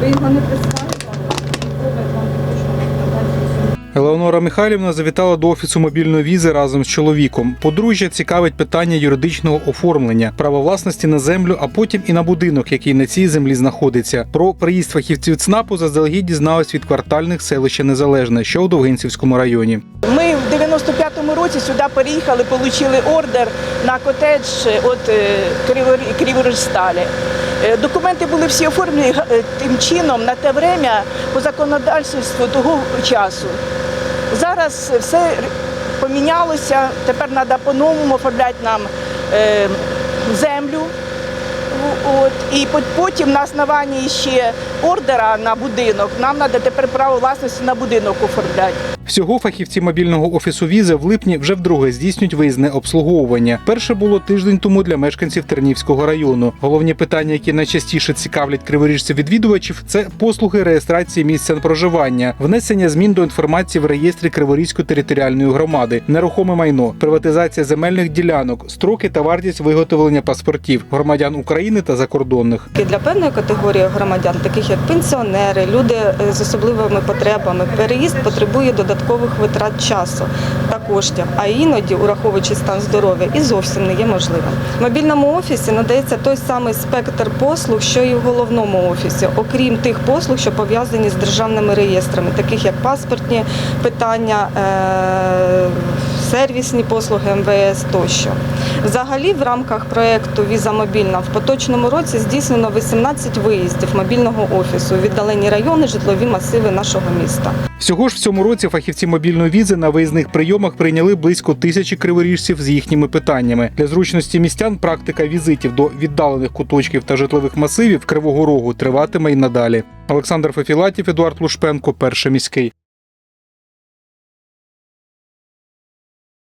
Ви його не. Елеонора Михайлівна завітала до офісу мобільної візи разом з чоловіком. Подружжя цікавить питання юридичного оформлення, права власності на землю, а потім і на будинок, який на цій землі знаходиться. Про приїзд фахівців ЦНАПу заздалегідь дізналась від квартальних селища Незалежне, що у Довгинцівському районі. Ми в 95-му році сюди переїхали, отримали ордер на котедж от Криворіжсталі. Документи були всі оформлені е, тим чином на те время по законодавству того часу. Зараз все помінялося, тепер треба по-новому оформляти нам е, землю. От, і потім на основанні ще ордера на будинок нам треба тепер право власності на будинок оформляти. Всього фахівці мобільного офісу візи в липні вже вдруге здійснюють виїзне обслуговування. Перше було тиждень тому для мешканців Тернівського району. Головні питання, які найчастіше цікавлять криворіжців відвідувачів, це послуги реєстрації місця проживання, внесення змін до інформації в реєстрі Криворізької територіальної громади, нерухоме майно, приватизація земельних ділянок, строки та вартість виготовлення паспортів громадян України та закордонних. Для певної категорії громадян, таких як пенсіонери, люди е, з особливими потребами, переїзд потребує додаткових витрат часу та коштів, а іноді, ураховуючи стан здоров'я, і зовсім не є можливим. Мобільному офісі надається той самий спектр послуг, що і в головному офісі, окрім тих послуг, що пов'язані з державними реєстрами, таких як паспортні питання. е, Сервісні послуги МВС тощо. Взагалі, в рамках проєкту Віза мобільна в поточному році здійснено 18 виїздів мобільного офісу віддалені райони, житлові масиви нашого міста. Всього ж в цьому році фахівці мобільної візи на виїзних прийомах прийняли близько тисячі криворіжців з їхніми питаннями. Для зручності містян практика візитів до віддалених куточків та житлових масивів Кривого Рогу триватиме й надалі. Олександр Фефілатів, Едуард Лушпенко, перший міський.